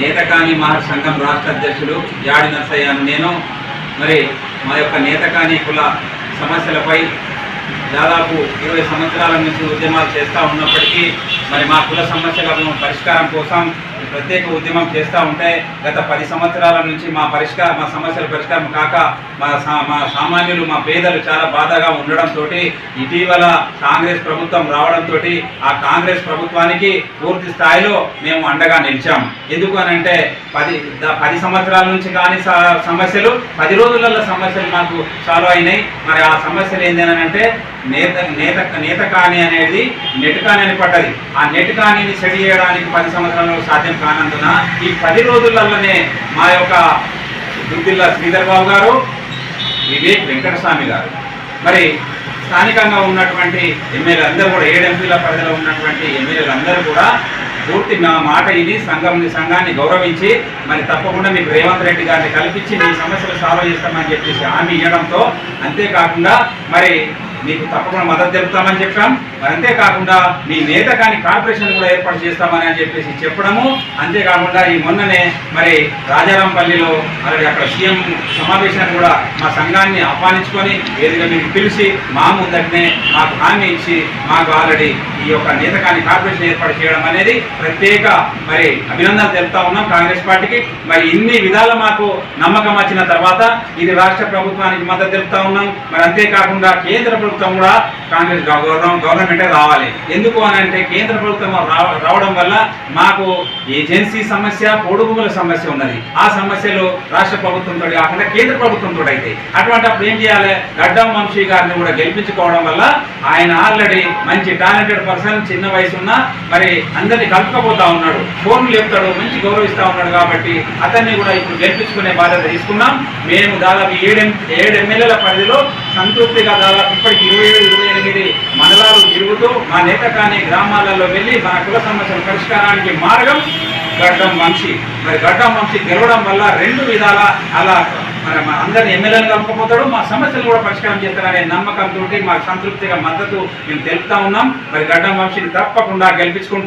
నేతకాని మహర్ సంఘం రాష్ట్ర అధ్యక్షులు యాడి నర్సయ్యను నేను. మరి మా యొక్క నేతకాని కుల సమస్యలపై దాదాపు ఇరవై సంవత్సరాల నుంచి ఉద్యమాలు చేస్తూ ఉన్నప్పటికీ మరి మా కుల సమస్యలను పరిష్కారం కోసం ప్రత్యేక ఉద్యమం చేస్తూ ఉంటే గత పది సంవత్సరాల నుంచి మా పరిష్కార మా సమస్యల పరిష్కారం కాక మా సా- మా సామాన్యులు మా పేదలు చాలా బాధగా ఉండడంతో ఇటీవల కాంగ్రెస్ ప్రభుత్వం రావడంతో ఆ కాంగ్రెస్ ప్రభుత్వానికి పూర్తి స్థాయిలో మేము అండగా నిలిచాం. ఎందుకు అని అంటే పది పది సంవత్సరాల నుంచి కానీ సమస్యలు పది రోజులలో సమస్యలు మాకు సాల్వ్ అయినాయి. మరి ఆ సమస్యలు ఏంటంటే నేత నేత నేత కాని అనేది నెట్ కాని అని పడ్డది. ఆ నెట్ కానీని సెడి చేయడానికి పది సంవత్సరాలు సాధ్యం కానందున ఈ పది రోజులలోనే మా యొక్క దుద్దిల్ల శ్రీధర్ బాబు గారు వివేక్ వెంకటస్వామి గారు. మరి స్థానికంగా ఉన్నటువంటి ఎమ్మెల్యే అందరూ కూడా ఏడు ఎంపీల పరిధిలో ఉన్నటువంటి ఎమ్మెల్యేలు అందరూ కూడా పూర్తి మా మాట ఇది సంఘం సంఘాన్ని గౌరవించి మరి తప్పకుండా మీకు రేవంత్ రెడ్డి గారిని కల్పించి మీ సమస్యలు సాల్వ్ చేస్తామని చెప్పేసి హామీ ఇవ్వడంతో అంతేకాకుండా మరి మీకు తప్పకుండా మద్దతు తెలుపుతామని చెప్పాం. మరి అంతేకాకుండా మీ నేత కాని కార్పొరేషన్ కూడా ఏర్పాటు చేస్తామని అని చెప్పేసి చెప్పడము. అంతేకాకుండా ఈ మొన్ననే మరి రాజారాంపల్లిలో మరి అక్కడ సీఎం సమావేశాన్ని కూడా మా సంఘాన్ని ఆహ్వానించుకొని వేదిక మీకు పిలిచి మా ముందటనే మాకు హామీ ఇచ్చి మాకు ఆల్రెడీ ఈ యొక్క నేత కాని కార్పొరేషన్ ఏర్పాటు చేయడం అనేది ప్రత్యేక మరి అభినందనలు తెలుపుతా ఉన్నాం కాంగ్రెస్ పార్టీకి. మరి ఇన్ని విధాల మాకు నమ్మకం వచ్చిన తర్వాత ఇది రాష్ట్ర ప్రభుత్వానికి మద్దతు తెలుపుతా ఉన్నాం. మరి అంతేకాకుండా కేంద్ర ప్రభుత్వం కూడా కాంగ్రెస్ గవర్నమెంట్ గవర్నమెంటే రావాలి. ఎందుకు అని అంటే కేంద్ర ప్రభుత్వం రావడం వల్ల మాకు ఏజెన్సీ సమస్య పోడు సమస్య ఉన్నది. ఆ సమస్యలు రాష్ట్ర ప్రభుత్వంతో కాకుండా కేంద్ర ప్రభుత్వంతో అయితే. అటువంటి అప్పుడు ఏం చేయాలి? గడ్డం వంశీ గారిని కూడా గెలిపించుకోవడం వల్ల ఆయన ఆల్రెడీ మంచి టాలెంటెడ్ పర్సన్ చిన్న వయసు ఉన్న మరి అందరినీ కలుపుకపోతా ఉన్నాడు. ఫోన్లు చెప్తాడు మంచి గౌరవిస్తా ఉన్నాడు కాబట్టి అతన్ని కూడా ఇప్పుడు గెలిపించుకునే బాధ్యత తీసుకున్నాం. మేము దాదాపు ఏడు ఎం- ఏడు ఎమ్మెల్యేల పరిధిలో సంతృప్తిగా దాదాపు ఇప్పటికి ఇరవై ఏడు ఇరవై ఎనిమిది మండలాలు తిరుగుతూ మా నేత కానీ గ్రామాలలో వెళ్ళి మన కుల సమస్యల పరిష్కారానికి మార్గం గడ్డం వంశీ. మరి గడ్డం వంశీ గెలవడం వల్ల రెండు విధాల అలా మరి మా అందరిని ఎమ్మెల్యేలు కలుపుకపోతాడు మా సమస్యలు కూడా పరిష్కారం చేస్తారనే నమ్మకంతో మాకు సంతృప్తిగా మద్దతు మేము తెలుపుతా ఉన్నాం. మరి గడ్డం వంశీని తప్పకుండా గెలిపించుకుంటాం.